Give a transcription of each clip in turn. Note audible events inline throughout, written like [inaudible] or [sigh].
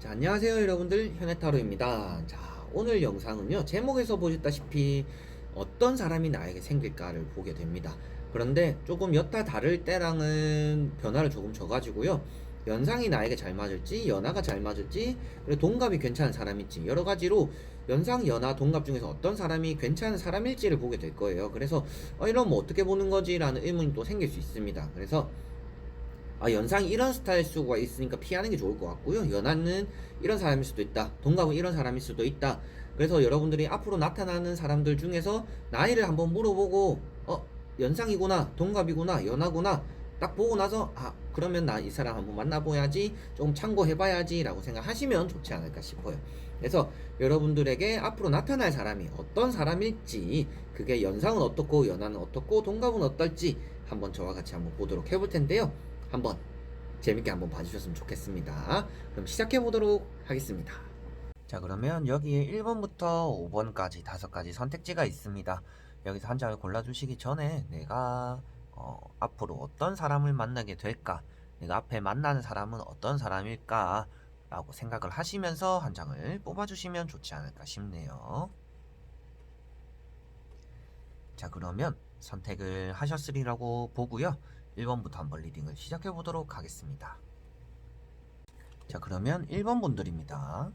자, 안녕하세요 여러분들 현해타로입니다. 자, 오늘 영상은요 제목에서 보셨다시피 어떤 사람이 나에게 생길까를 보게 됩니다. 그런데 조금 여타 다를 때랑은 변화를 조금 줘가지고요 연상이 나에게 잘 맞을지 연하가 잘 맞을지 그리고 동갑이 괜찮은 사람일지 여러 가지로 연상 연하 동갑 중에서 어떤 사람이 괜찮은 사람일지를 보게 될 거예요. 그래서 어, 이러면 어떻게 보는 거지 라는 의문이 또 생길 수 있습니다. 그래서 아, 연상이 이런 스타일 수가 있으니까 피하는 게 좋을 것 같고요. 연하는 이런 사람일 수도 있다. 동갑은 이런 사람일 수도 있다. 그래서 여러분들이 앞으로 나타나는 사람들 중에서 나이를 한번 물어보고, 어, 연상이구나, 동갑이구나, 연하구나, 딱 보고 나서, 아, 그러면 나 이 사람 한번 만나봐야지, 조금 참고해봐야지, 라고 생각하시면 좋지 않을까 싶어요. 그래서 여러분들에게 앞으로 나타날 사람이 어떤 사람일지, 그게 연상은 어떻고, 연하는 어떻고, 동갑은 어떨지, 한번 저와 같이 한번 보도록 해볼 텐데요. 한번 재밌게 한번 봐주셨으면 좋겠습니다. 그럼 시작해 보도록 하겠습니다. 자, 그러면 여기에 1번부터 5번까지 다섯 가지 선택지가 있습니다. 여기서 한 장을 골라주시기 전에 내가 어, 앞으로 어떤 사람을 만나게 될까? 내가 앞에 만나는 사람은 어떤 사람일까? 라고 생각을 하시면서 한 장을 뽑아주시면 좋지 않을까 싶네요. 자, 그러면 선택을 하셨으리라고 보고요. 1번부터 한번 리딩을 시작해 보도록 하겠습니다. 자, 그러면 1번 분들입니다.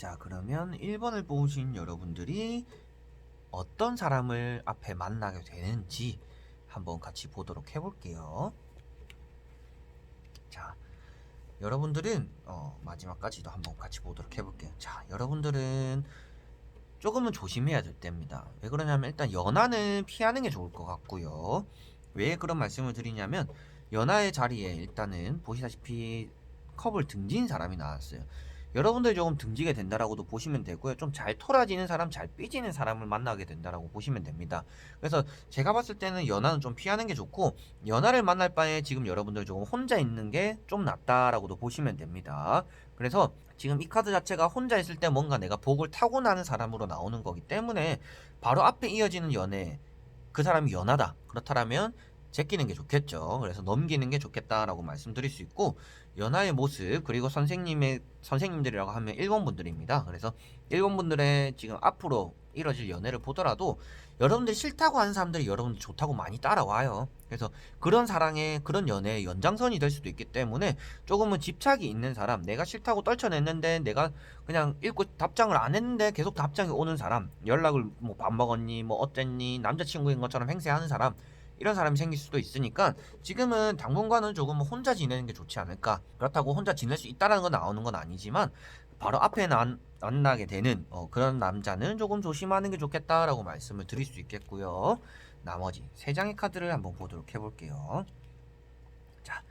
자, 그러면 1번을 뽑으신 여러분들이 어떤 사람을 앞에 만나게 되는지 한번 같이 보도록 해볼게요. 자, 여러분들은 어, 마지막까지도 한번 같이 보도록 해볼게요. 자, 여러분들은 조금은 조심해야 될 때입니다. 왜 그러냐면 일단 연하는 피하는 게 좋을 것 같고요. 왜 그런 말씀을 드리냐면 연하의 자리에 일단은 보시다시피 컵을 등진 사람이 나왔어요. 여러분들이 조금 등지게 된다라고도 보시면 되고요. 좀 잘 토라지는 사람, 잘 삐지는 사람을 만나게 된다라고 보시면 됩니다. 그래서 제가 봤을 때는 연하는 좀 피하는 게 좋고 연하를 만날 바에 지금 여러분들 조금 혼자 있는 게 좀 낫다라고도 보시면 됩니다. 그래서 지금 이 카드 자체가 혼자 있을 때 뭔가 내가 복을 타고나는 사람으로 나오는 거기 때문에 바로 앞에 이어지는 연애 그 사람이 연하다. 그렇다면 제끼는 게 좋겠죠. 그래서 넘기는 게 좋겠다라고 말씀드릴 수 있고 연하의 모습 그리고 선생님의 선생님들이라고 하면 일본 분들입니다. 그래서 일본 분들의 지금 앞으로 이뤄질 연애를 보더라도 여러분들이 싫다고 하는 사람들이 여러분들 좋다고 많이 따라와요. 그래서 그런 사랑의 그런 연애의 연장선이 될 수도 있기 때문에 조금은 집착이 있는 사람, 내가 싫다고 떨쳐냈는데 내가 그냥 읽고 답장을 안 했는데 계속 답장이 오는 사람, 연락을 뭐 밥 먹었니, 뭐 어땠니, 남자친구인 것처럼 행세하는 사람 이런 사람이 생길 수도 있으니까 지금은 당분간은 조금 혼자 지내는 게 좋지 않을까. 그렇다고 혼자 지낼 수 있다라는 건 나오는 건 아니지만 바로 앞에 난, 만나게 되는 어, 그런 남자는 조금 조심하는 게 좋겠다라고 말씀을 드릴 수 있겠고요. 나머지 세 장의 카드를 한번 보도록 해볼게요. 자,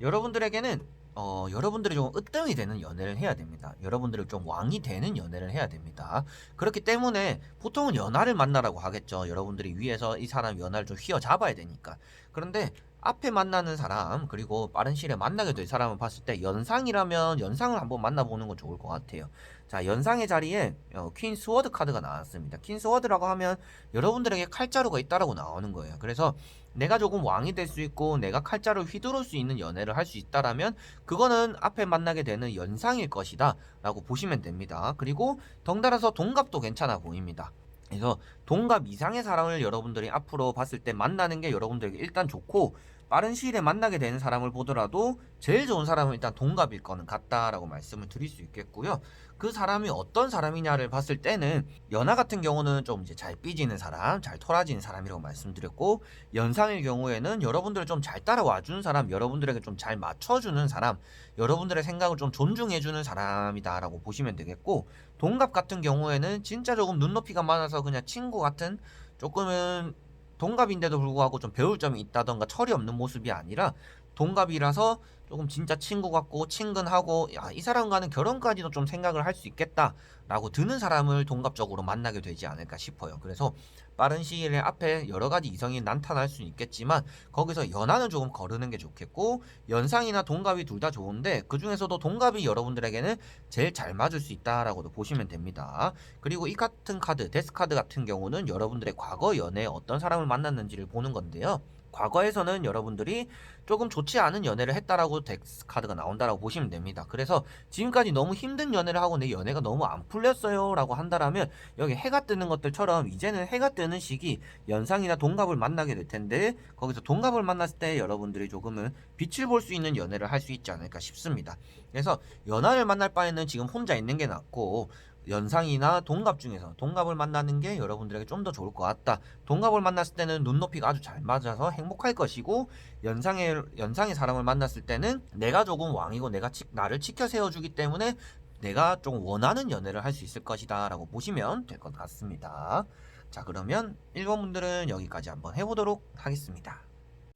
여러분들에게는 어, 여러분들이 좀 으뜸이 되는 연애를 해야 됩니다. 여러분들이 좀 왕이 되는 연애를 해야 됩니다. 그렇기 때문에 보통은 연하를 만나라고 하겠죠. 여러분들이 위에서 이 사람 연하를 좀 휘어잡아야 되니까. 그런데 앞에 만나는 사람 그리고 빠른 시일에 만나게 될 사람을 봤을 때 연상이라면 연상을 한번 만나보는 건 좋을 것 같아요. 자 연상의 자리에 어, 퀸 스워드 카드가 나왔습니다. 퀸 스워드라고 하면 여러분들에게 칼자루가 있다라고 나오는 거예요. 그래서 내가 조금 왕이 될 수 있고 내가 칼자루 휘두를 수 있는 연애를 할 수 있다라면 그거는 앞에 만나게 되는 연상일 것이다 라고 보시면 됩니다. 그리고 덩달아서 동갑도 괜찮아 보입니다. 그래서 동갑 이상의 사람을 여러분들이 앞으로 봤을 때 만나는 게 여러분들에게 일단 좋고 빠른 시일에 만나게 되는 사람을 보더라도 제일 좋은 사람은 일단 동갑일 거는 같다라고 말씀을 드릴 수 있겠고요. 그 사람이 어떤 사람이냐를 봤을 때는 연하 같은 경우는 좀 이제 잘 삐지는 사람, 잘 토라지는 사람이라고 말씀드렸고 연상일 경우에는 여러분들을 좀 잘 따라와 주는 사람, 여러분들에게 좀 잘 맞춰 주는 사람, 여러분들의 생각을 좀 존중해 주는 사람이다라고 보시면 되겠고 동갑 같은 경우에는 진짜 조금 눈높이가 많아서 그냥 친구 같은 조금은 동갑인데도 불구하고 좀 배울 점이 있다던가 철이 없는 모습이 아니라 동갑이라서 조금 진짜 친구 같고 친근하고 야, 이 사람과는 결혼까지도 좀 생각을 할 수 있겠다라고 드는 사람을 동갑적으로 만나게 되지 않을까 싶어요. 그래서 빠른 시일 내 앞에 여러 가지 이성이 나타날 수는 있겠지만 거기서 연하는 조금 거르는 게 좋겠고 연상이나 동갑이 둘 다 좋은데 그 중에서도 동갑이 여러분들에게는 제일 잘 맞을 수 있다라고도 보시면 됩니다. 그리고 이 같은 카드, 데스 카드 같은 경우는 여러분들의 과거 연애에 어떤 사람을 만났는지를 보는 건데요. 과거에서는 여러분들이 조금 좋지 않은 연애를 했다라고 덱스 카드가 나온다라고 보시면 됩니다. 그래서 지금까지 너무 힘든 연애를 하고 내 연애가 너무 안 풀렸어요라고 한다라면 여기 해가 뜨는 것들처럼 이제는 해가 뜨는 시기 연상이나 동갑을 만나게 될 텐데 거기서 동갑을 만났을 때 여러분들이 조금은 빛을 볼 수 있는 연애를 할 수 있지 않을까 싶습니다. 그래서 연하를 만날 바에는 지금 혼자 있는 게 낫고 연상이나 동갑 중에서 동갑을 만나는 게 여러분들에게 좀 더 좋을 것 같다. 동갑을 만났을 때는 눈높이가 아주 잘 맞아서 행복할 것이고 연상의 연상의 사람을 만났을 때는 내가 조금 왕이고 내가 치, 나를 지켜 세워주기 때문에 내가 좀 원하는 연애를 할 수 있을 것이다라고 보시면 될 것 같습니다. 자 그러면 1번 분들은 여기까지 한번 해보도록 하겠습니다.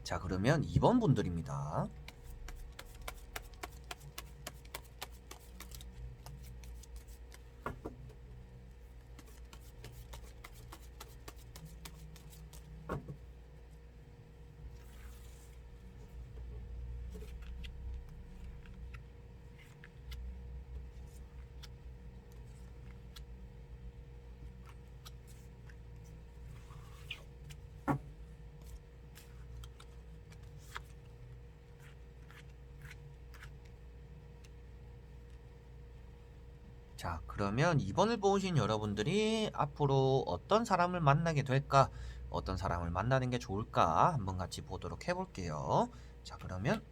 자 그러면 2번 분들입니다. 자, 그러면 2번을 보신 여러분들이 앞으로 어떤 사람을 만나게 될까? 어떤 사람을 만나는 게 좋을까? 한번 같이 보도록 해볼게요. 자, 그러면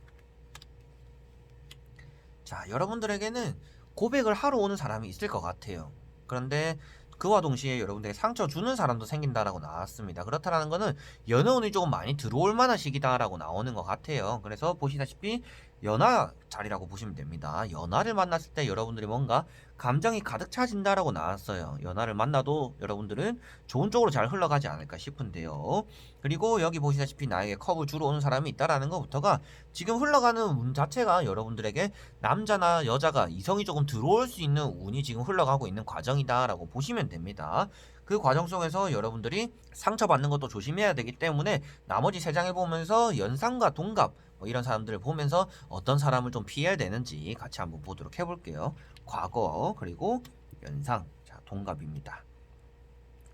자, 여러분들에게는 고백을 하러 오는 사람이 있을 것 같아요. 그런데 그와 동시에 여러분들에게 상처 주는 사람도 생긴다라고 나왔습니다. 그렇다라는 거는 연애운이 조금 많이 들어올 만한 시기다라고 나오는 것 같아요. 그래서 보시다시피 연하 자리라고 보시면 됩니다. 연하를 만났을 때 여러분들이 뭔가 감정이 가득 차진다라고 나왔어요. 연하를 만나도 여러분들은 좋은 쪽으로 잘 흘러가지 않을까 싶은데요. 그리고 여기 보시다시피 나에게 컵을 주러 오는 사람이 있다라는 것부터가 지금 흘러가는 운 자체가 여러분들에게 남자나 여자가 이성이 조금 들어올 수 있는 운이 지금 흘러가고 있는 과정이다라고 보시면 됩니다. 그 과정 속에서 여러분들이 상처받는 것도 조심해야 되기 때문에 나머지 세 장을 보면서 연상과 동갑 뭐 이런 사람들을 보면서 어떤 사람을 좀 피해야 되는지 같이 한번 보도록 해볼게요. 과거 그리고 연상 자 동갑입니다.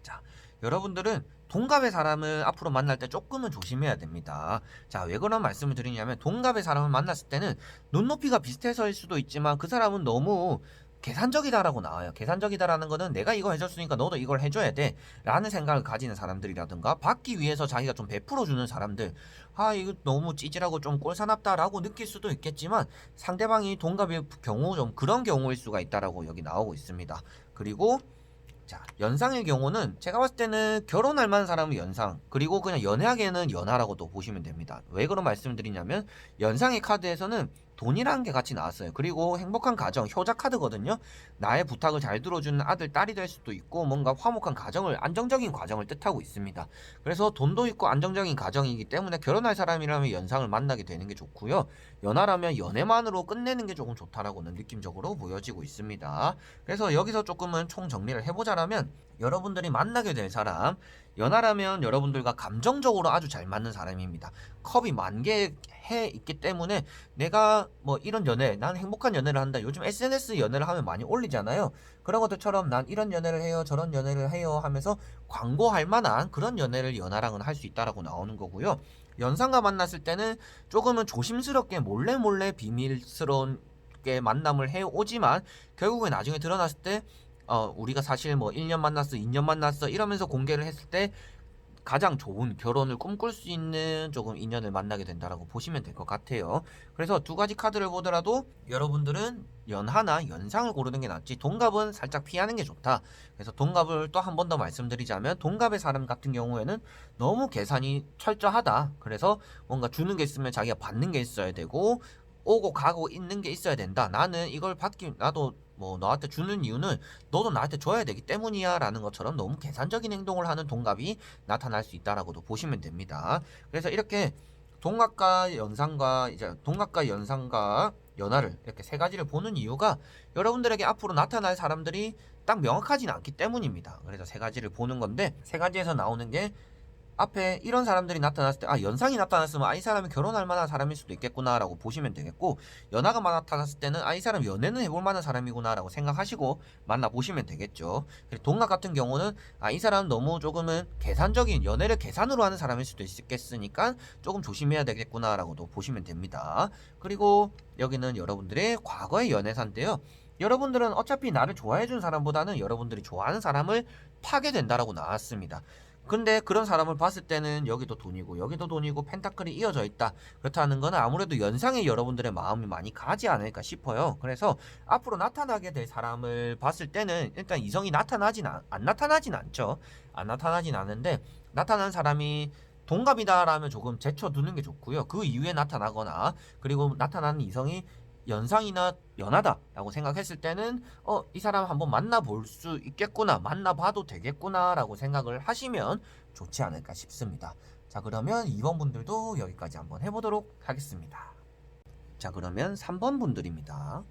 자 여러분들은 동갑의 사람을 앞으로 만날 때 조금은 조심해야 됩니다. 자, 왜 그런 말씀을 드리냐면 동갑의 사람을 만났을 때는 눈높이가 비슷해서일 수도 있지만 그 사람은 너무 계산적이다라고 나와요. 계산적이다라는 거는 내가 이거 해줬으니까 너도 이걸 해줘야 돼. 라는 생각을 가지는 사람들이라든가 받기 위해서 자기가 좀 베풀어주는 사람들. 아, 이거 너무 찌질하고 좀 꼴사납다라고 느낄 수도 있겠지만 상대방이 동갑일 경우 좀 그런 경우일 수가 있다라고 여기 나오고 있습니다. 그리고 자, 연상의 경우는 제가 봤을 때는 결혼할 만한 사람은 연상, 그리고 그냥 연애하기에는 연하라고도 보시면 됩니다. 왜 그런 말씀을 드리냐면, 연상의 카드에서는 돈이라는 게 같이 나왔어요. 그리고 행복한 가정, 효자 카드거든요. 나의 부탁을 잘 들어주는 아들, 딸이 될 수도 있고, 뭔가 화목한 가정을, 안정적인 과정을 뜻하고 있습니다. 그래서 돈도 있고 안정적인 가정이기 때문에 결혼할 사람이라면 연상을 만나게 되는 게 좋고요. 연하라면 연애만으로 끝내는 게 조금 좋다라고는 느낌적으로 보여지고 있습니다. 그래서 여기서 조금은 총 정리를 해보자라면, 여러분들이 만나게 될 사람, 연하라면 여러분들과 감정적으로 아주 잘 맞는 사람입니다. 컵이 만개 해 있기 때문에 내가 뭐 이런 연애, 난 행복한 연애를 한다. 요즘 SNS 연애를 하면 많이 올리잖아요. 그런 것들처럼 난 이런 연애를 해요, 저런 연애를 해요 하면서 광고할 만한 그런 연애를 연하랑은 할 수 있다라고 나오는 거고요. 연상과 만났을 때는 조금은 조심스럽게 몰래 몰래 비밀스러운게 만남을 해 오지만 결국에 나중에 드러났을 때 어, 우리가 사실 뭐 1년 만났어, 2년 만났어 이러면서 공개를 했을 때 가장 좋은 결혼을 꿈꿀 수 있는 조금 인연을 만나게 된다라고 보시면 될 것 같아요. 그래서 두 가지 카드를 보더라도 여러분들은 연하나 연상을 고르는 게 낫지 동갑은 살짝 피하는 게 좋다. 그래서 동갑을 또 한 번 더 말씀드리자면 동갑의 사람 같은 경우에는 너무 계산이 철저하다. 그래서 뭔가 주는 게 있으면 자기가 받는 게 있어야 되고 오고 가고 있는 게 있어야 된다. 나는 이걸 받기 나도 뭐 너한테 주는 이유는 너도 나한테 줘야 되기 때문이야 라는 것처럼 너무 계산적인 행동을 하는 동갑이 나타날 수 있다라고도 보시면 됩니다. 그래서 이렇게 동갑과 연상과 이제 동갑과 연상과 연하를 이렇게 세 가지를 보는 이유가 여러분들에게 앞으로 나타날 사람들이 딱 명확하지는 않기 때문입니다. 그래서 세 가지를 보는 건데 세 가지에서 나오는 게 앞에 이런 사람들이 나타났을 때 아 연상이 나타났으면 아 이 사람이 결혼할 만한 사람일 수도 있겠구나라고 보시면 되겠고 연하가 나타났을 때는 아 이 사람 연애는 해볼 만한 사람이구나라고 생각하시고 만나 보시면 되겠죠. 그리고 동갑 같은 경우는 아 이 사람 너무 조금은 계산적인 연애를 계산으로 하는 사람일 수도 있겠으니까 조금 조심해야 되겠구나라고도 보시면 됩니다. 그리고 여기는 여러분들의 과거의 연애사인데요. 여러분들은 어차피 나를 좋아해준 사람보다는 여러분들이 좋아하는 사람을 파게 된다라고 나왔습니다. 근데 그런 사람을 봤을 때는 여기도 돈이고 여기도 돈이고 펜타클이 이어져 있다. 그렇다는 거는 아무래도 연상에 여러분들의 마음이 많이 가지 않을까 싶어요. 그래서 앞으로 나타나게 될 사람을 봤을 때는 일단 이성이 나타나진 않, 안 나타나진 않죠. 안 나타나진 않은데 나타난 사람이 동갑이다라면 조금 제쳐두는 게 좋고요. 그 이후에 나타나거나 그리고 나타나는 이성이 연상이나 연하다라고 생각했을 때는 어 이 사람 한번 만나볼 수 있겠구나 만나봐도 되겠구나라고 생각을 하시면 좋지 않을까 싶습니다. 자 그러면 2번 분들도 여기까지 한번 해보도록 하겠습니다. 자 그러면 3번 분들입니다.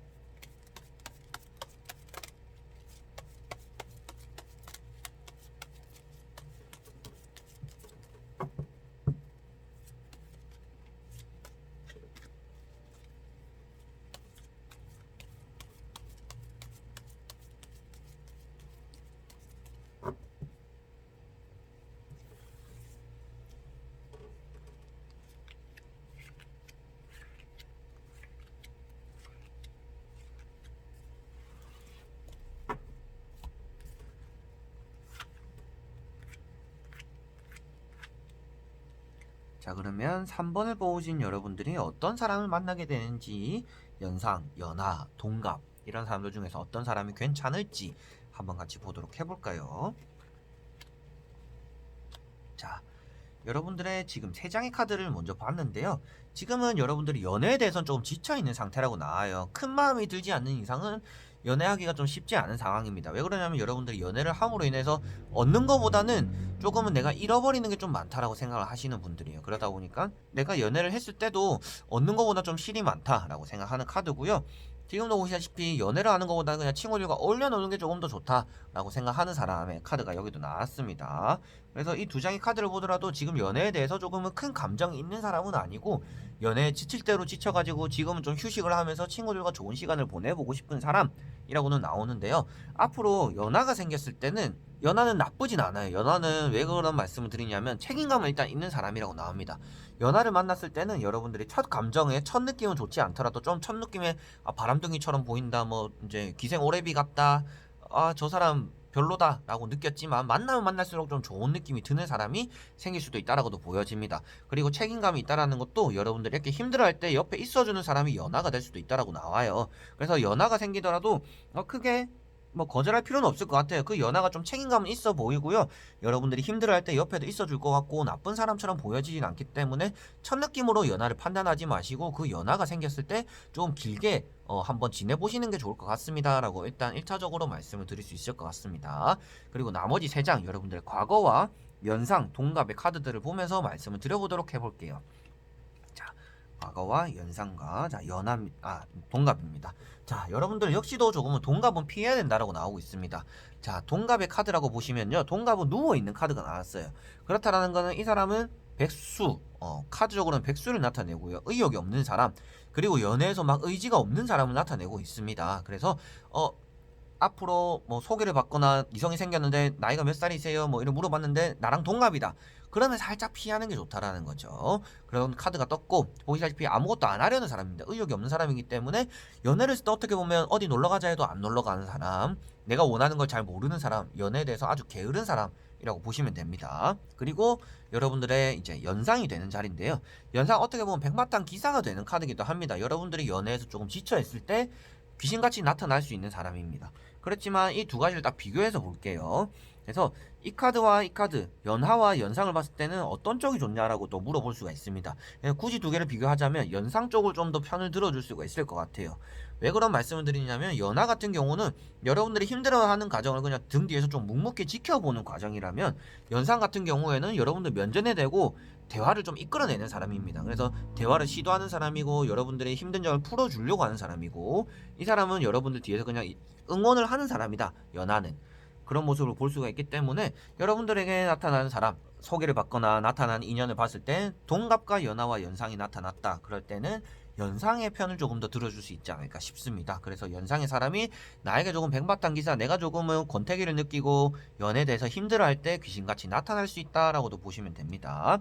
자 그러면 3번을 뽑으신 여러분들이 어떤 사람을 만나게 되는지 연상, 연하, 동갑 이런 사람들 중에서 어떤 사람이 괜찮을지 한번 같이 보도록 해볼까요? 자 여러분들의 지금 세 장의 카드를 먼저 봤는데요. 지금은 여러분들이 연애에 대해서는 조금 지쳐있는 상태라고 나와요. 큰 마음이 들지 않는 이상은 연애하기가 좀 쉽지 않은 상황입니다. 왜 그러냐면 여러분들이 연애를 함으로 인해서 얻는 것보다는 조금은 내가 잃어버리는 게 좀 많다라고 생각을 하시는 분들이에요. 그러다 보니까 내가 연애를 했을 때도 얻는 것보다 좀 실이 많다라고 생각하는 카드고요. 지금도 보시다시피 연애를 하는 것보다는 그냥 친구들과 어울려 노는 게 조금 더 좋다라고 생각하는 사람의 카드가 여기도 나왔습니다. 그래서 이 두 장의 카드를 보더라도 지금 연애에 대해서 조금은 큰 감정이 있는 사람은 아니고 연애에 지칠 대로 지쳐가지고 지금은 좀 휴식을 하면서 친구들과 좋은 시간을 보내보고 싶은 사람이라고는 나오는데요. 앞으로 연하가 생겼을 때는 연하는 나쁘진 않아요. 연하는 왜 그런 말씀을 드리냐면 책임감을 일단 있는 사람이라고 나옵니다. 연하를 만났을 때는 여러분들이 첫 감정에 첫 느낌은 좋지 않더라도 좀 첫 느낌에 아, 바람둥이처럼 보인다, 뭐 이제 기생 오래비 같다, 아 저 사람 별로다라고 느꼈지만 만나면 만날수록 좀 좋은 느낌이 드는 사람이 생길 수도 있다라고도 보여집니다. 그리고 책임감이 있다라는 것도 여러분들이 이렇게 힘들어할 때 옆에 있어주는 사람이 연하가 될 수도 있다라고 나와요. 그래서 연하가 생기더라도 어, 크게 뭐 거절할 필요는 없을 것 같아요. 그 연하가 좀 책임감은 있어 보이고요. 여러분들이 힘들어할 때 옆에도 있어줄 것 같고 나쁜 사람처럼 보여지진 않기 때문에 첫 느낌으로 연하를 판단하지 마시고 그 연하가 생겼을 때 좀 길게 어, 한번 지내보시는 게 좋을 것 같습니다 라고 일단 1차적으로 말씀을 드릴 수 있을 것 같습니다. 그리고 나머지 세장 여러분들의 과거와 연상, 동갑의 카드들을 보면서 말씀을 드려보도록 해볼게요. 자, 과거와 연상과 자 연합 아 동갑입니다. 자 여러분들 역시도 조금은 동갑은 피해야 된다라고 나오고 있습니다. 자 동갑의 카드라고 보시면요, 동갑은 누워 있는 카드가 나왔어요. 그렇다라는 거는 이 사람은 백수, 어, 카드적으로는 백수를 나타내고요. 의욕이 없는 사람, 그리고 연애에서 막 의지가 없는 사람을 나타내고 있습니다. 그래서 어 앞으로 뭐 소개를 받거나 이성이 생겼는데 나이가 몇 살이세요? 뭐 이런 물어봤는데 나랑 동갑이다. 그러면 살짝 피하는 게 좋다라는 거죠. 그런 카드가 떴고 보시다시피 아무것도 안 하려는 사람입니다. 의욕이 없는 사람이기 때문에 연애를 했을 때 어떻게 보면 어디 놀러 가자 해도 안 놀러 가는 사람, 내가 원하는 걸 잘 모르는 사람, 연애에 대해서 아주 게으른 사람 이라고 보시면 됩니다. 그리고 여러분들의 이제 연상이 되는 자리인데요. 연상 어떻게 보면 백마탄 기사가 되는 카드이기도 합니다. 여러분들이 연애에서 조금 지쳐 있을 때 귀신같이 나타날 수 있는 사람입니다. 그렇지만 이 두 가지를 딱 비교해서 볼게요. 그래서 이 카드와 이 카드, 연하와 연상을 봤을 때는 어떤 쪽이 좋냐라고 또 물어볼 수가 있습니다. 그냥 굳이 두 개를 비교하자면 연상 쪽을 좀 더 편을 들어줄 수가 있을 것 같아요. 왜 그런 말씀을 드리냐면 연하 같은 경우는 여러분들이 힘들어하는 과정을 그냥 등 뒤에서 좀 묵묵히 지켜보는 과정이라면 연상 같은 경우에는 여러분들 면전에 대고 대화를 좀 이끌어내는 사람입니다. 그래서 대화를 시도하는 사람이고 여러분들의 힘든 점을 풀어주려고 하는 사람이고 이 사람은 여러분들 뒤에서 그냥 이- 응원을 하는 사람이다. 연하는 그런 모습을 볼 수가 있기 때문에 여러분들에게 나타나는 사람 소개를 받거나 나타나는 인연을 봤을 때 동갑과 연하와 연상이 나타났다. 그럴 때는 연상의 편을 조금 더 들어줄 수 있지 않을까 싶습니다. 그래서 연상의 사람이 나에게 조금 백마탄 기사, 내가 조금은 권태기를 느끼고 연애에 대해서 힘들어할 때 귀신같이 나타날 수 있다라고도 보시면 됩니다.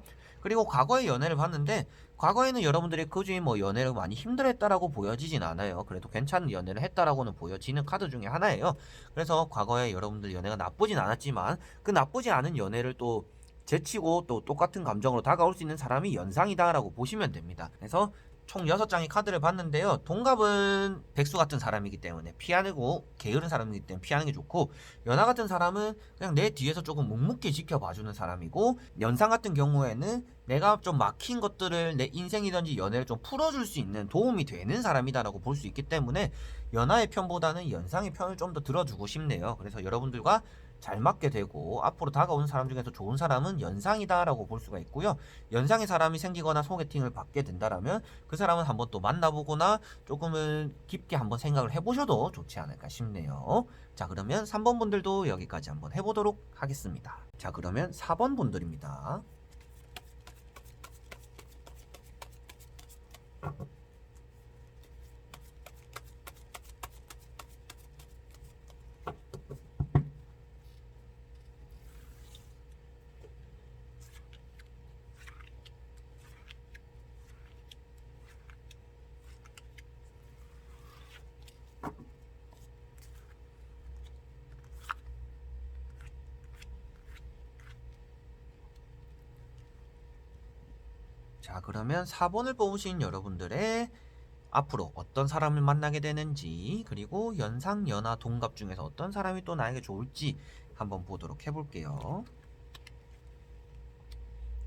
그리고 과거의 연애를 봤는데 과거에는 여러분들이 그중에 뭐 연애를 많이 힘들어했다라고 보여지진 않아요. 그래도 괜찮은 연애를 했다라고는 보여지는 카드 중에 하나예요. 그래서 과거에 여러분들 연애가 나쁘진 않았지만 그 나쁘지 않은 연애를 또 제치고 또 똑같은 감정으로 다가올 수 있는 사람이 연상이다라고 보시면 됩니다. 그래서 총 6장의 카드를 봤는데요. 동갑은 백수 같은 사람이기 때문에 피하고 게으른 사람이기 때문에 피하는 게 좋고 연하 같은 사람은 그냥 내 뒤에서 조금 묵묵히 지켜봐주는 사람이고 연상 같은 경우에는 내가 좀 막힌 것들을 내 인생이든지 연애를 좀 풀어줄 수 있는 도움이 되는 사람이다라고 볼 수 있기 때문에 연하의 편보다는 연상의 편을 좀 더 들어주고 싶네요. 그래서 여러분들과 잘 맞게 되고 앞으로 다가오는 사람 중에서 좋은 사람은 연상이다라고 볼 수가 있고요. 연상의 사람이 생기거나 소개팅을 받게 된다라면 그 사람은 한번 또 만나보거나 조금은 깊게 한번 생각을 해보셔도 좋지 않을까 싶네요. 자 그러면 3번 분들도 여기까지 한번 해보도록 하겠습니다. 자 그러면 4번 분들입니다. 자, 그러면 4번을 뽑으신 여러분들의 앞으로 어떤 사람을 만나게 되는지, 그리고 연상, 연하, 동갑 중에서 어떤 사람이 또 나에게 좋을지 한번 보도록 해볼게요.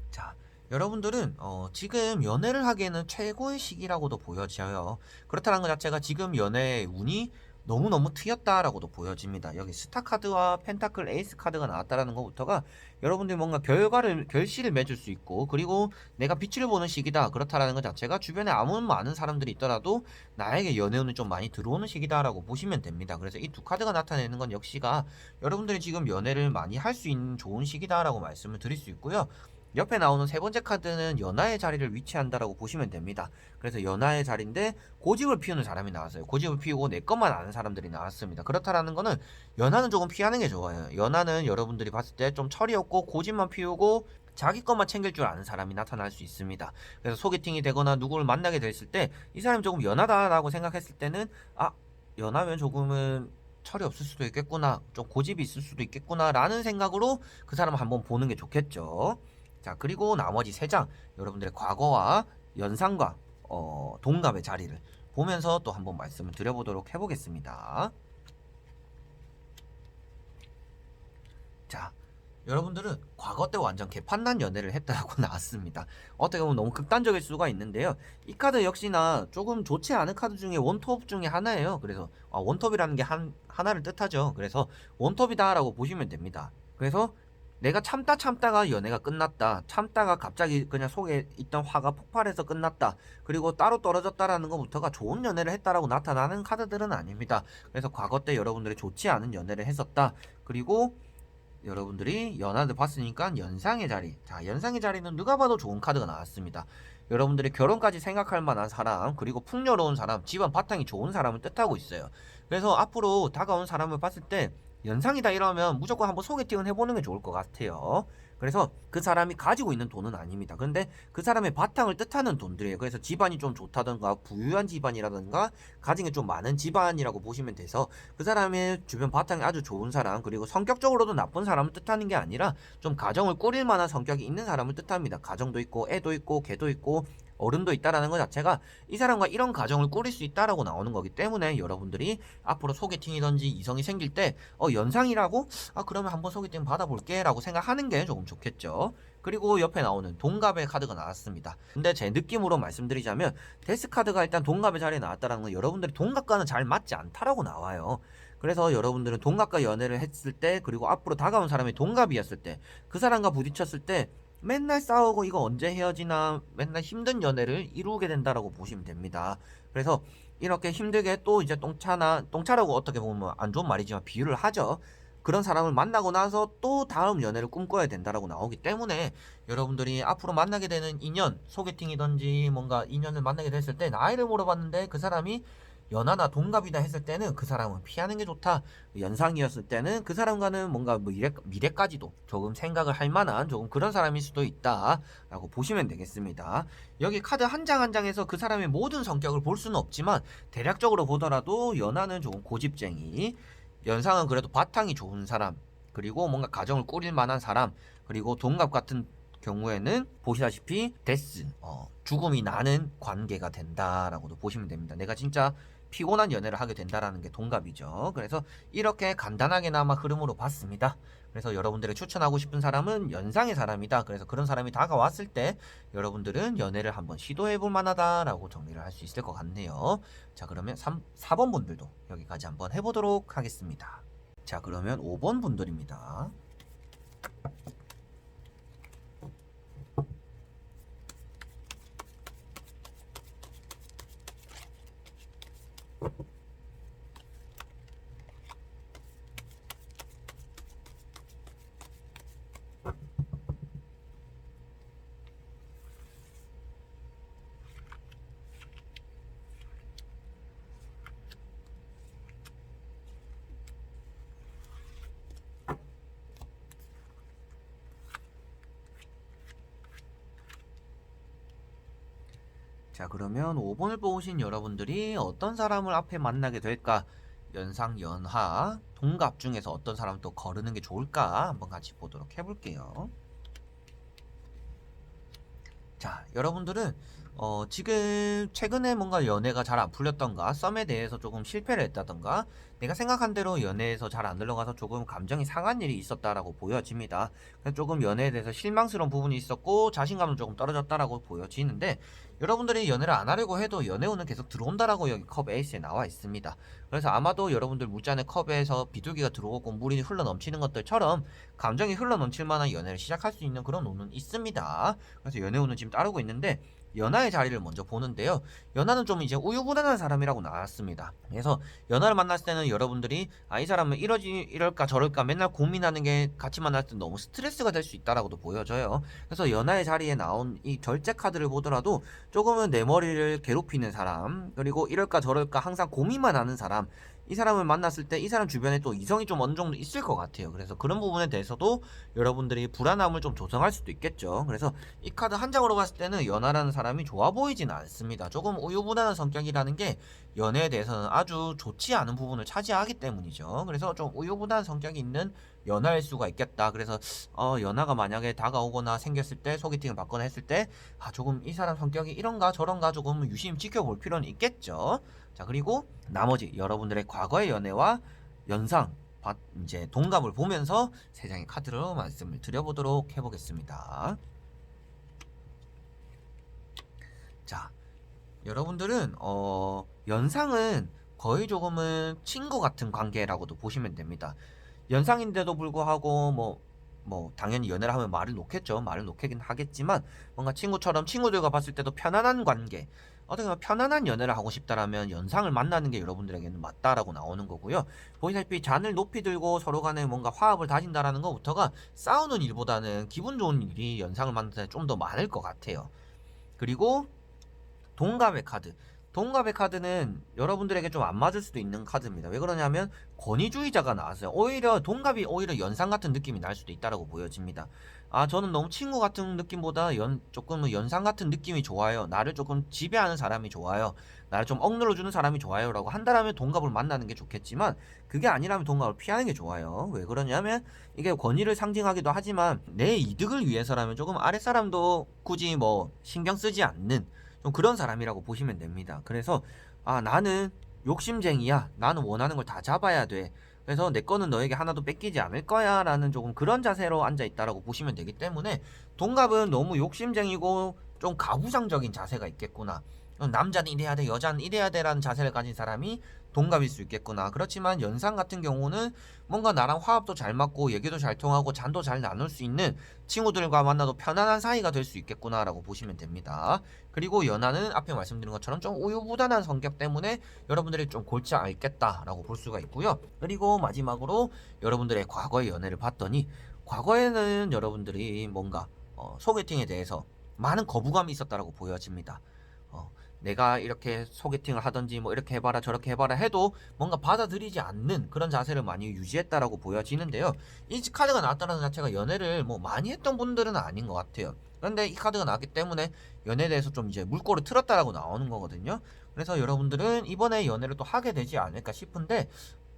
자, 여러분들은 어, 지금 연애를 하기에는 최고의 시기라고도 보여져요. 그렇다는 것 자체가 지금 연애의 운이 너무너무 트였다라고도 보여집니다. 여기 스타 카드와 펜타클 에이스 카드가 나왔다라는 것부터가 여러분들이 뭔가 결과를 결실을 맺을 수 있고 그리고 내가 빛을 보는 시기다 그렇다라는 것 자체가 주변에 아무 많은 사람들이 있더라도 나에게 연애운이 좀 많이 들어오는 시기다라고 보시면 됩니다. 그래서 이 두 카드가 나타내는 건 역시가 여러분들이 지금 연애를 많이 할 수 있는 좋은 시기다라고 말씀을 드릴 수 있고요. 옆에 나오는 세 번째 카드는 연하의 자리를 위치한다라고 보시면 됩니다. 그래서 연하의 자리인데 고집을 피우는 사람이 나왔어요. 고집을 피우고 내 것만 아는 사람들이 나왔습니다. 그렇다라는 거는 연하는 조금 피하는 게 좋아요. 연하는 여러분들이 봤을 때 좀 철이 없고 고집만 피우고 자기 것만 챙길 줄 아는 사람이 나타날 수 있습니다. 그래서 소개팅이 되거나 누구를 만나게 됐을 때 이 사람이 조금 연하다라고 생각했을 때는 아 연하면 조금은 철이 없을 수도 있겠구나 좀 고집이 있을 수도 있겠구나라는 생각으로 그 사람을 한번 보는 게 좋겠죠. 자 그리고 나머지 세 장 여러분들의 과거와 연상과 어, 동갑의 자리를 보면서 또 한번 말씀을 드려보도록 해보겠습니다. 자, 여러분들은 과거 때 완전 개판난 연애를 했다고 [laughs] 나왔습니다. 어떻게 보면 너무 극단적일 수가 있는데요. 이 카드 역시나 조금 좋지 않은 카드 중에 원톱 중에 하나예요. 그래서 아, 원톱이라는 게 한, 하나를 뜻하죠. 그래서 원톱이다라고 보시면 됩니다. 그래서 내가 참다 참다가 연애가 끝났다. 참다가 갑자기 그냥 속에 있던 화가 폭발해서 끝났다. 그리고 따로 떨어졌다라는 것부터가 좋은 연애를 했다라고 나타나는 카드들은 아닙니다. 그래서 과거 때 여러분들이 좋지 않은 연애를 했었다. 그리고 여러분들이 연하를 봤으니까 연상의 자리. 자, 연상의 자리는 누가 봐도 좋은 카드가 나왔습니다. 여러분들이 결혼까지 생각할 만한 사람, 그리고 풍요로운 사람, 집안 바탕이 좋은 사람을 뜻하고 있어요. 그래서 앞으로 다가온 사람을 봤을 때 연상이다 이러면 무조건 한번 소개팅을 해보는 게 좋을 것 같아요. 그래서 그 사람이 가지고 있는 돈은 아닙니다. 그런데 그 사람의 바탕을 뜻하는 돈들이에요. 그래서 집안이 좀 좋다던가 부유한 집안이라던가 가정이 좀 많은 집안이라고 보시면 돼서 그 사람의 주변 바탕이 아주 좋은 사람 그리고 성격적으로도 나쁜 사람을 뜻하는 게 아니라 좀 가정을 꾸릴 만한 성격이 있는 사람을 뜻합니다. 가정도 있고 애도 있고 개도 있고 어른도 있다라는 것 자체가 이 사람과 이런 가정을 꾸릴 수 있다라고 나오는 거기 때문에 여러분들이 앞으로 소개팅이든지 이성이 생길 때 어 연상이라고 아 그러면 한번 소개팅 받아볼게라고 생각하는 게 조금 좋겠죠. 그리고 옆에 나오는 동갑의 카드가 나왔습니다. 근데 제 느낌으로 말씀드리자면 데스 카드가 일단 동갑의 자리에 나왔다는 건 여러분들이 동갑과는 잘 맞지 않다라고 나와요. 그래서 여러분들은 동갑과 연애를 했을 때 그리고 앞으로 다가온 사람이 동갑이었을 때 그 사람과 부딪혔을 때 맨날 싸우고 이거 언제 헤어지나 맨날 힘든 연애를 이루게 된다라고 보시면 됩니다. 그래서 이렇게 힘들게 또 이제 똥차나 똥차라고 어떻게 보면 안 좋은 말이지만 비유를 하죠. 그런 사람을 만나고 나서 또 다음 연애를 꿈꿔야 된다라고 나오기 때문에 여러분들이 앞으로 만나게 되는 인연, 소개팅이든지 뭔가 인연을 만나게 됐을 때 나이를 물어봤는데 그 사람이 연하나 동갑이다 했을 때는 그 사람은 피하는 게 좋다. 연상이었을 때는 그 사람과는 뭔가 뭐 미래, 미래까지도 조금 생각을 할 만한 조금 그런 사람일 수도 있다라고 보시면 되겠습니다. 여기 카드 한장한 장에서 그 사람의 모든 성격을 볼 수는 없지만 대략적으로 보더라도 연하는 조금 고집쟁이, 연상은 그래도 바탕이 좋은 사람, 그리고 뭔가 가정을 꾸릴 만한 사람, 그리고 동갑 같은 경우에는 보시다시피 데스, 어, 죽음이 나는 관계가 된다라고도 보시면 됩니다. 내가 진짜 피곤한 연애를 하게 된다라는 게 동갑이죠. 그래서 이렇게 간단하게나마 흐름으로 봤습니다. 그래서 여러분들이 추천하고 싶은 사람은 연상의 사람이다. 그래서 그런 사람이 다가왔을 때 여러분들은 연애를 한번 시도해 볼 만하다라고 정리를 할 수 있을 것 같네요. 자, 그러면 3, 4번 분들도 여기까지 한번 해보도록 하겠습니다. 자, 그러면 5번 분들입니다. 그러면 5번을 뽑으신 여러분들이 어떤 사람을 앞에 만나게 될까? 연상, 연하, 동갑 중에서 어떤 사람 또 거르는 게 좋을까? 한번 같이 보도록 해볼게요. 자, 여러분들은 어, 지금 최근에 뭔가 연애가 잘 안 풀렸던가, 썸에 대해서 조금 실패를 했다던가, 내가 생각한 대로 연애에서 잘 안 흘러가서 조금 감정이 상한 일이 있었다라고 보여집니다. 그래서 조금 연애에 대해서 실망스러운 부분이 있었고, 자신감은 조금 떨어졌다라고 보여지는데, 여러분들이 연애를 안 하려고 해도 연애운은 계속 들어온다라고 여기 컵 에이스에 나와 있습니다. 그래서 아마도 여러분들 물잔의 컵에서 비둘기가 들어오고 물이 흘러 넘치는 것들처럼 감정이 흘러 넘칠 만한 연애를 시작할 수 있는 그런 운은 있습니다. 그래서 연애운은 지금 따르고 있는데 연하의 자리를 먼저 보는데요. 연하는 좀 이제 우유부단한 사람이라고 나왔습니다. 그래서 연하를 만났을 때는 여러분들이 아 이 사람은 이러지 이럴까 저럴까 맨날 고민하는 게 같이 만날 때 너무 스트레스가 될 수 있다라고도 보여져요. 그래서 연하의 자리에 나온 이 절제 카드를 보더라도 조금은 내 머리를 괴롭히는 사람 그리고 이럴까 저럴까 항상 고민만 하는 사람 이 사람을 만났을 때 이 사람 주변에 또 이성이 좀 어느 정도 있을 것 같아요. 그래서 그런 부분에 대해서도 여러분들이 불안함을 좀 조성할 수도 있겠죠. 그래서 이 카드 한 장으로 봤을 때는 연하라는 사람이 좋아 보이지는 않습니다. 조금 우유부단한 성격이라는 게 연애에 대해서는 아주 좋지 않은 부분을 차지하기 때문이죠. 그래서 좀 우유부단한 성격이 있는 연하일 수가 있겠다. 그래서 어, 연하가 만약에 다가오거나 생겼을 때 소개팅을 받거나 했을 때 아, 조금 이 사람 성격이 이런가 저런가 조금 유심히 지켜볼 필요는 있겠죠. 자, 그리고 나머지 여러분들의 과거의 연애와 연상, 바- 이제 동갑을 보면서 세 장의 카드로 말씀을 드려보도록 해보겠습니다. 자, 여러분들은 어, 연상은 거의 조금은 친구 같은 관계라고도 보시면 됩니다. 연상인데도 불구하고 뭐, 뭐 당연히 연애를 하면 말을 놓겠죠. 말을 놓겠긴 하겠지만 뭔가 친구처럼 친구들과 봤을 때도 편안한 관계. 어떻게 보면 편안한 연애를 하고 싶다라면 연상을 만나는 게 여러분들에게는 맞다라고 나오는 거고요. 보시다시피 잔을 높이 들고 서로 간에 뭔가 화합을 다진다라는 것부터가 싸우는 일보다는 기분 좋은 일이 연상을 만날 때 좀 더 많을 것 같아요. 그리고 동갑의 카드. 동갑의 카드는 여러분들에게 좀 안 맞을 수도 있는 카드입니다. 왜 그러냐면 권위주의자가 나왔어요. 오히려 동갑이 오히려 연상 같은 느낌이 날 수도 있다라고 보여집니다. 아 저는 너무 친구 같은 느낌보다 연 조금은 연상 같은 느낌이 좋아요. 나를 조금 지배하는 사람이 좋아요. 나를 좀 억눌러 주는 사람이 좋아요라고 한다라면 동갑을 만나는 게 좋겠지만 그게 아니라면 동갑을 피하는 게 좋아요. 왜 그러냐면 이게 권위를 상징하기도 하지만 내 이득을 위해서라면 조금 아랫 사람도 굳이 뭐 신경 쓰지 않는 좀 그런 사람이라고 보시면 됩니다. 그래서 아 나는 욕심쟁이야. 나는 원하는 걸 다 잡아야 돼. 그래서 내 거는 너에게 하나도 뺏기지 않을 거야 라는 조금 그런 자세로 앉아 있다라고 보시면 되기 때문에 동갑은 너무 욕심쟁이고 좀 가부장적인 자세가 있겠구나. 남자는 이래야 돼, 여자는 이래야 돼 라는 자세를 가진 사람이 동갑일 수 있겠구나. 그렇지만 연상 같은 경우는 뭔가 나랑 화합도 잘 맞고 얘기도 잘 통하고 잔도 잘 나눌 수 있는 친구들과 만나도 편안한 사이가 될 수 있겠구나라고 보시면 됩니다. 그리고 연하는 앞에 말씀드린 것처럼 좀 우유부단한 성격 때문에 여러분들이 좀 골치 앓겠다라고 볼 수가 있고요. 그리고 마지막으로 여러분들의 과거의 연애를 봤더니 과거에는 여러분들이 뭔가 어, 소개팅에 대해서 많은 거부감이 있었다라고 보여집니다. 어, 내가 이렇게 소개팅을 하든지 뭐 이렇게 해봐라 저렇게 해봐라 해도 뭔가 받아들이지 않는 그런 자세를 많이 유지했다라고 보여지는데요. 이 카드가 나왔다는 자체가 연애를 뭐 많이 했던 분들은 아닌 것 같아요. 그런데 이 카드가 나왔기 때문에 연애에 대해서 좀 이제 물꼬를 틀었다라고 나오는 거거든요. 그래서 여러분들은 이번에 연애를 또 하게 되지 않을까 싶은데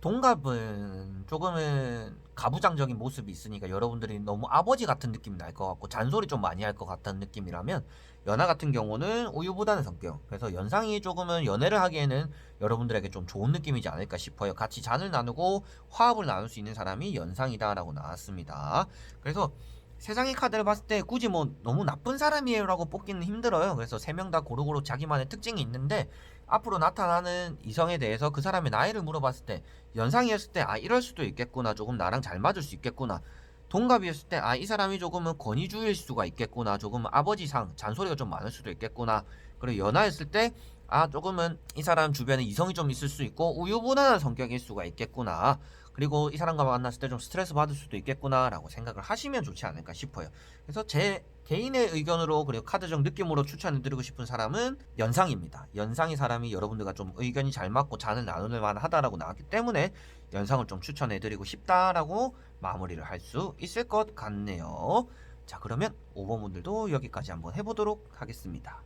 동갑은 조금은 가부장적인 모습이 있으니까 여러분들이 너무 아버지 같은 느낌이 날 것 같고 잔소리 좀 많이 할 것 같다는 느낌이라면 연하 같은 경우는 우유부단한 성격. 그래서 연상이 조금은 연애를 하기에는 여러분들에게 좀 좋은 느낌이지 않을까 싶어요. 같이 잔을 나누고 화합을 나눌 수 있는 사람이 연상이다 라고 나왔습니다. 그래서 세상의 카드를 봤을 때 굳이 뭐 너무 나쁜 사람이에요라고 뽑기는 힘들어요. 그래서 세 명 다 고루고루 자기만의 특징이 있는데 앞으로 나타나는 이성에 대해서 그 사람의 나이를 물어봤을 때 연상이었을 때 아 이럴 수도 있겠구나. 조금 나랑 잘 맞을 수 있겠구나. 동갑이었을 때 아 이 사람이 조금은 권위주의일 수가 있겠구나. 조금 아버지상 잔소리가 좀 많을 수도 있겠구나. 그리고 연하였을 때 아 조금은 이 사람 주변에 이성이 좀 있을 수 있고 우유부단한 성격일 수가 있겠구나 그리고 이 사람과 만났을 때 좀 스트레스 받을 수도 있겠구나라고 생각을 하시면 좋지 않을까 싶어요. 그래서 제 개인의 의견으로 그리고 카드적 느낌으로 추천해드리고 싶은 사람은 연상입니다. 연상이 사람이 여러분들과 좀 의견이 잘 맞고 잔을 나눌 만하다라고 나왔기 때문에 연상을 좀 추천해드리고 싶다라고 마무리를 할 수 있을 것 같네요. 자 그러면 5번 분들도 여기까지 한번 해보도록 하겠습니다.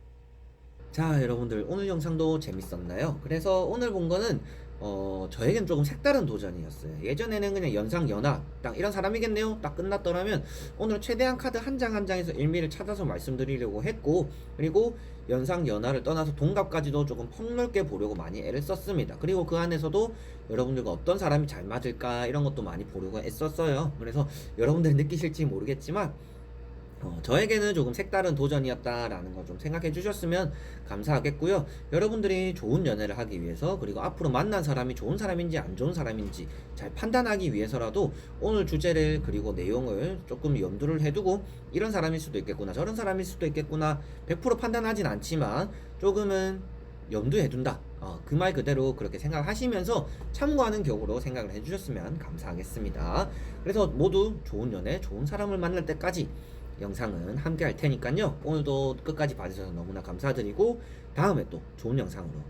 자 여러분들 오늘 영상도 재밌었나요? 그래서 오늘 본 거는 어 저에겐 조금 색다른 도전이었어요. 예전에는 그냥 연상 연하 딱 이런 사람이겠네요. 딱 끝났더라면 오늘 최대한 카드 한 장 한 장에서 일미를 찾아서 말씀드리려고 했고 그리고 연상 연하를 떠나서 동갑까지도 조금 폭넓게 보려고 많이 애를 썼습니다. 그리고 그 안에서도 여러분들과 어떤 사람이 잘 맞을까 이런 것도 많이 보려고 애썼어요. 그래서 여러분들이 느끼실지 모르겠지만 어, 저에게는 조금 색다른 도전이었다라는 걸 좀 생각해 주셨으면 감사하겠고요. 여러분들이 좋은 연애를 하기 위해서 그리고 앞으로 만난 사람이 좋은 사람인지 안 좋은 사람인지 잘 판단하기 위해서라도 오늘 주제를 그리고 내용을 조금 염두를 해두고 이런 사람일 수도 있겠구나 저런 사람일 수도 있겠구나 100% 판단하진 않지만 조금은 염두에 둔다. 어, 그 말 그대로 그렇게 생각하시면서 참고하는 격으로 생각을 해주셨으면 감사하겠습니다. 그래서 모두 좋은 연애, 좋은 사람을 만날 때까지 영상은 함께 할 테니까요. 오늘도 끝까지 봐주셔서 너무나 감사드리고 다음에 또 좋은 영상으로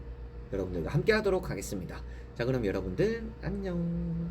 여러분들과 함께 하도록 하겠습니다. 자, 그럼 여러분들 안녕.